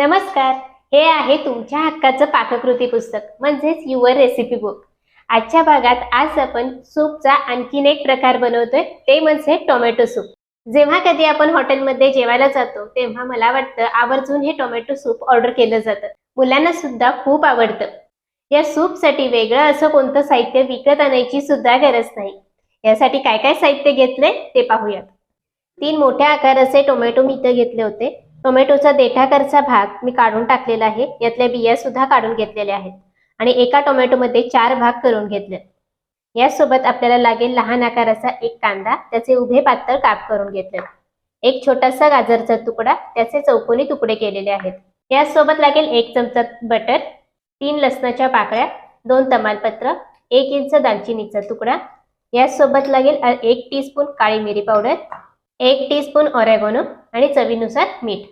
नमस्कार हे आहे तुमच्या हक्काचं पाककृती पुस्तक म्हणजेच युअर रेसिपी बुक आजच्या भागात आज आपण सूपचा आणखीन एक प्रकार बनवतोय ते म्हणजे टोमॅटो सूप जेव्हा कधी आपण हॉटेलमध्ये जेवायला जातो तेव्हा मला वाटतं आवर्जून हे टोमॅटो सूप ऑर्डर केलं जातं. मुलांना सुद्धा खूप आवडतं. या सूपसाठी वेगळं असं कोणतं साहित्य विकत आणायची सुद्धा गरज नाही. यासाठी काय काय साहित्य घेतले ते पाहूयात. तीन मोठ्या आकाराचे टोमॅटो मी इथं घेतले होते. टोमॅटोचा देठाकरचा भाग मी काढून टाकलेला आहे. यातल्या बिया सुद्धा काढून घेतलेल्या आहेत. आणि एका टोमॅटोमध्ये चार भाग करून घेतले. यासोबत आपल्याला लागेल लहान आकाराचा एक कांदा त्याचे उभे पातळ काप करून घेतले. एक छोटासा गाजरचा तुकडा त्याचे चौकोनी तुकडे केलेले आहेत. यासोबत लागेल एक चमचा बटर तीन लसणाच्या पाकळ्या दोन तमालपत्र एक इंच दालचिनीचा तुकडा. यासोबत लागेल एक टीस्पून काळी मिरी पावडर एक टीस्पून ऑरेगोनो आणि चवीनुसार मीठ.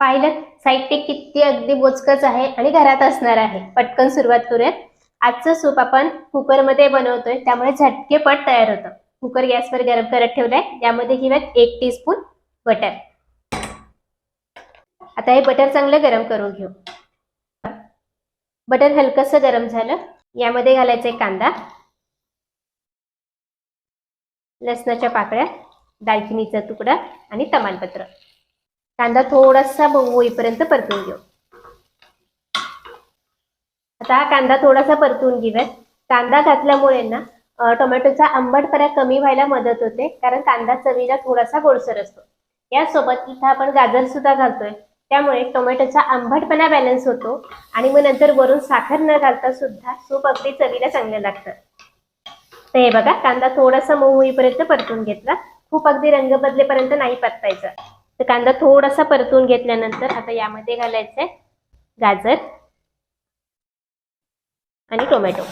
पाहिलं साहित्य किती अगदी बोचकच आहे आणि घरात असणार आहे. पटकन सुरुवात करूयात. आजचं सूप आपण कुकरमध्ये बनवतोय त्यामुळे झटकेपट तयार होतं. कुकर गॅसवर गरम करत ठेवलाय यामध्ये घेऊयात एक टीस्पून बटर आता हे बटर चांगलं गरम करून घेऊ. बटर हलकंसं गरम झालं यामध्ये घालायचं एक कांदा लसणाच्या पाकळ्या दालचिनीचा तुकडा आणि तमालपत्र. कांदा थोडासा मऊ होईपर्यंत परतून घेऊ. आता हा कांदा थोडासा परतून घेऊयात. कांदा घातल्यामुळे ना टोमॅटोचा आंबटपणा कमी व्हायला मदत होते कारण कांदा चवीला थोडासा गोडसर असतो. यासोबत इथं आपण गाजर सुद्धा घालतोय. त्यामुळे टोमॅटोचा आंबटपणा बॅलन्स होतो आणि मग नंतर वरून साखर न घालता सुद्धा सूप अगदी चवीला चांगलं लागतं. तर हे बघा कांदा थोडासा मऊ होईपर्यंत परतून घेतला. खूप अगदी रंग बदलेपर्यंत नाही परतायचा तर कांदा थोडासा परतून घेतल्यानंतर आता यामध्ये घालायचंय गाजर आणि टोमॅटो.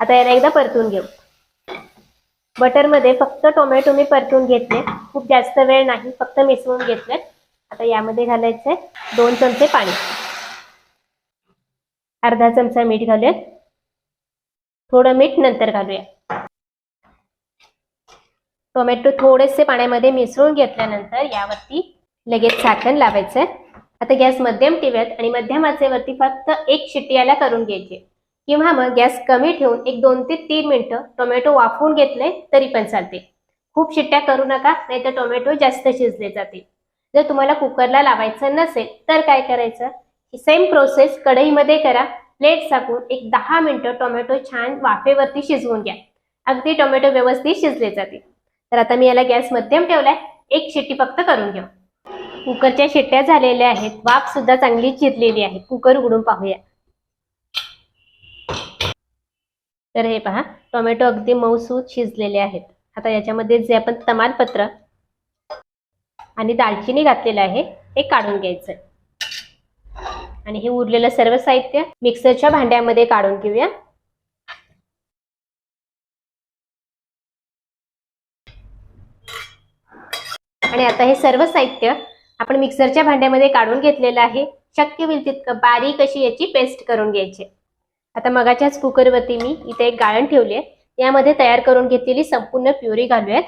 आता याला एकदा परतून घेऊ. बटरमध्ये फक्त टोमॅटो मी परतून घेतले. खूप जास्त वेळ नाही फक्त मिसळून घेतलेत. आता यामध्ये घालायचंय दोन चमचे पाणी. अर्धा चमचा मीठ घालूयात. थोडं मीठ नंतर घालूया. टोमॅटो थोडेसे पाण्यामध्ये मिसळून घेतल्यानंतर यावरती लगेच झाकण लावायचं आता गॅस मध्यम ठेवूयात आणि मध्यम आचेवरती फक्त एक शिट्टी याला करून घ्यायची. किंवा मग गॅस कमी ठेवून एक दोन ते तीन मिनिटं टोमॅटो वाफवून घेतले तरी पण चालते. खूप शिट्ट्या करू नका नाहीतर टोमॅटो जास्त शिजले जातील. जर तुम्हाला कुकरला लावायचं नसेल तर काय करायचं? सेम प्रोसेस कढईमध्ये करा. प्लेट साकून एक दहा मिनिटं टोमॅटो छान वाफेवरती शिजवून घ्या. अगदी टोमॅटो व्यवस्थित शिजले जातील. तर आता मी याला गॅस मध्यम ठेवलाय. एक शिट्टी फक्त करून घेऊ. कुकरच्या शिट्ट्या झालेल्या आहेत. वाफ सुद्धा चांगली चिरलेली आहे. कुकर उघडून पाहूया. तर हे पहा. टोमॅटो अगदी मऊसूत शिजलेले आहेत. आता याच्यामध्ये जे आपण तमालपत्र आणि दालचिनी घातलेलं आहे हे काढून घ्यायचं आणि हे उरलेलं सर्व साहित्य मिक्सरच्या भांड्यामध्ये काढून घेऊया. आणि आता हे सर्व साहित्य आपण मिक्सरच्या भांड्यामध्ये काढून घेतलेलं आहे. शक्य होईल तितकं बारीक अशी याची पेस्ट करून घ्यायची. आता मगाच्याच कुकरवरती मी इथे एक गाळण ठेवली आहे. यामध्ये तयार करून घेतलेली संपूर्ण प्युरी घालूयात.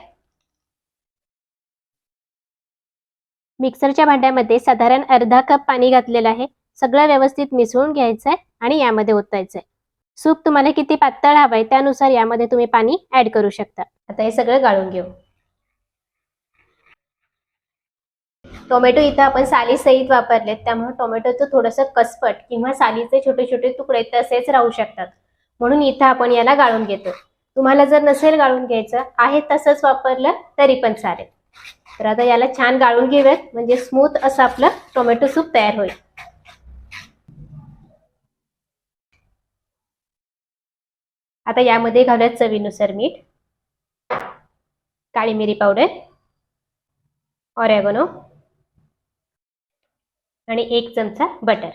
मिक्सरच्या भांड्यामध्ये साधारण अर्धा कप पाणी घातलेलं आहे. सगळं व्यवस्थित मिसळून घ्यायचंय आणि यामध्ये ओतायचंय. सूप तुम्हाला किती पातळ हवंय त्यानुसार यामध्ये तुम्ही पाणी ऍड करू शकता. आता हे सगळं गाळून घेऊ. टोमॅटो इथं आपण साली सहित वापरलेत त्यामुळे टोमॅटोचं थोडंसं कसपट किंवा सालीचे छोटे छोटे तुकडे तसेच राहू शकतात. म्हणून इथं आपण याला गाळून घेतो. तुम्हाला जर नसेल गाळून घ्यायचं आहे तसंच वापरलं तरी पण चालेल. तर आता याला छान गाळून घेऊयात म्हणजे स्मूथ असं आपलं टोमॅटो सूप तयार होईल. आता यामध्ये घालूयात चवीनुसार मीठ काळी मिरी पावडर ऑरेगोनो आणि एक चमचा बटर.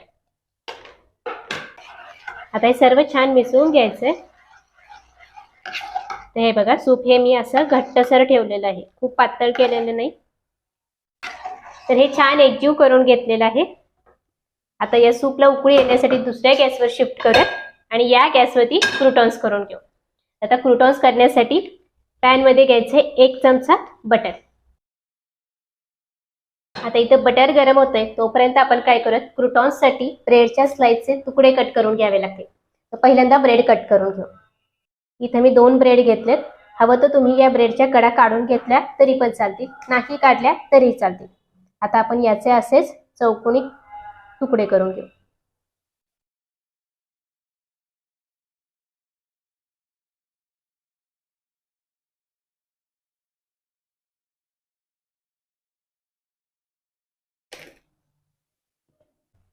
आता हे सर्व छान मिसळून घ्यायचंय. तर हे बघा सूप हे मी असं घट्टसर ठेवलेलं आहे. खूप पातळ केलेलं नाही. तर हे छान एकजीव करून घेतलेलं आहे. आता या सूपला उकळी येण्यासाठी दुसऱ्या गॅसवर शिफ्ट करत आणि या गॅसवरती क्रुटॉन्स करून घेऊ. आता क्रुटॉन्स करण्यासाठी पॅनमध्ये घ्यायचे एक चमचा बटर. आता इथं बटर गरम होतंय. तोपर्यंत आपण काय करत क्रुटॉन्ससाठी ब्रेडच्या स्लाइसचे तुकडे कट करून घ्यावे लागतील. तर पहिल्यांदा ब्रेड कट करून घेऊ. इथं मी दोन ब्रेड घेतलेत. हवं तर तुम्ही या ब्रेडच्या कडा काढून घेतल्या तरी पण चालतील. नाही काढल्या तरी चालतील. आता आपण याचे असेच चौकोनी तुकडे करून घेऊ.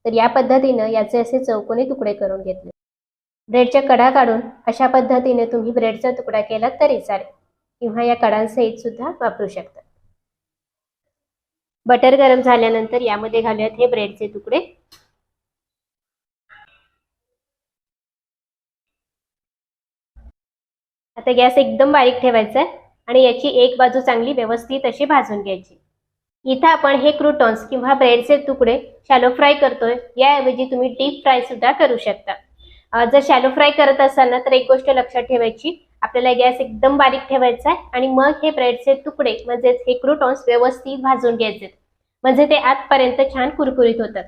तर या पद्धतीनं याचे असे चौकोनी तुकडे करून घेतले. ब्रेडच्या कडा काढून अशा पद्धतीने तुम्ही ब्रेडचा तुकडा केला तरी चालेल. किंवा या कडांसहित सुद्धा वापरू शकता. बटर गरम झाल्यानंतर यामध्ये घालूयात हे ब्रेडचे तुकडे. आता गॅस एकदम बारीक ठेवायचा आहे आणि याची एक बाजू चांगली व्यवस्थित अशी भाजून घ्यायची. इथं आपण हे क्रुटॉन्स किंवा ब्रेडचे तुकडे शॅलो फ्राय करतोय. याऐवजी तुम्ही डीप फ्राय सुद्धा करू शकता. जर शॅलो फ्राय करत असाल ना तर एक गोष्ट लक्षात ठेवायची. आपल्याला गॅस एकदम बारीक ठेवायचा आहे आणि मग हे ब्रेडचे तुकडे म्हणजेच हे क्रुटॉन्स व्यवस्थित भाजून घ्यायचे. म्हणजे ते आतपर्यंत छान कुरकुरीत होतात.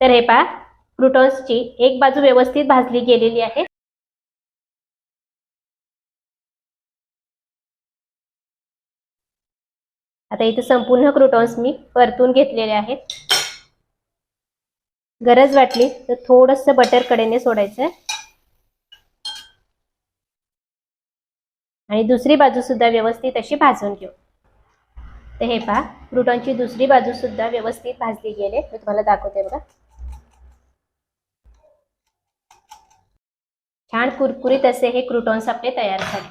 तर हे पहा क्रुटॉन्सची एक बाजू व्यवस्थित भाजली गेलेली आहे. आता इथे संपूर्ण क्रुटॉन्स मी परतून घेतलेले आहेत. गरज वाटली तर थोडस बटर कडेने सोडायचं आणि दुसरी बाजू सुद्धा व्यवस्थित अशी भाजून घेऊ. तर हे पहा क्रुटॉनची दुसरी बाजू सुद्धा व्यवस्थित भाजली गेले मी तुम्हाला दाखवते बघा. छान कुरकुरीत असे हे क्रुटॉन्स आपले तयार झाले.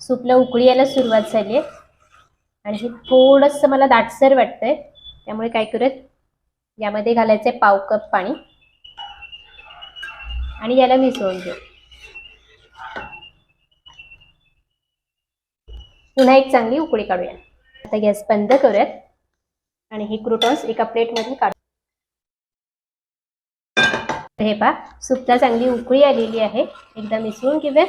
सूपला उकळी यायला सुरुवात झाली आहे. आणि हे थोडंसं मला दाटसर वाटतंय. त्यामुळे काय करूयात? यामध्ये घालायचे पाव कप पाणी. आणि याला मिसळून घेऊ. पुन्हा एक चांगली उकळी काढूया. आता गॅस बंद करूयात. आणि हे क्रुटॉन्स एका प्लेटमध्ये काढू. हे पा सुपला चांगली उकळी आलेली आहे. एकदा मिसळून घेऊयात.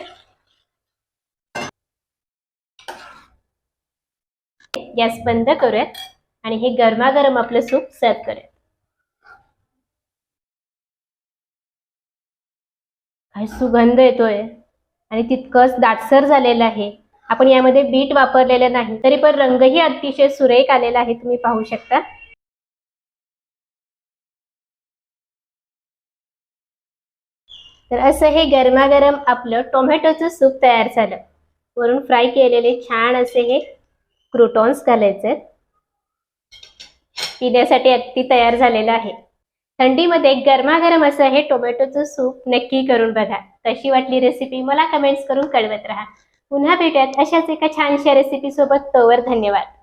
गॅस बंद करूयात आणि हे गरमागरम आपलं सूप सर्व करूयात. काय सुगंध येतोय. आणि तितकंच दाटसर झालेलं आहे. आपण यामध्ये बीट वापरलेलं नाही तरी पण रंगही अतिशय सुरेख आलेला आहे तुम्ही पाहू शकता. तर असं हे गरमागरम आपलं टोमॅटोचं सूप तयार झालं. वरून फ्राय केलेले छान असे हे क्रुटॉन्स घालायचे पिण्यासाठी अगदी तयार झालेलं आहे. थंडीमध्ये गरमागरम असं हे टोमॅटोचं सूप नक्की करून बघा. कशी वाटली रेसिपी मला कमेंट्स करून कळवत राहा. पुन्हा भेटूयात अशाच एका छानशा रेसिपी सोबत. तोवर धन्यवाद.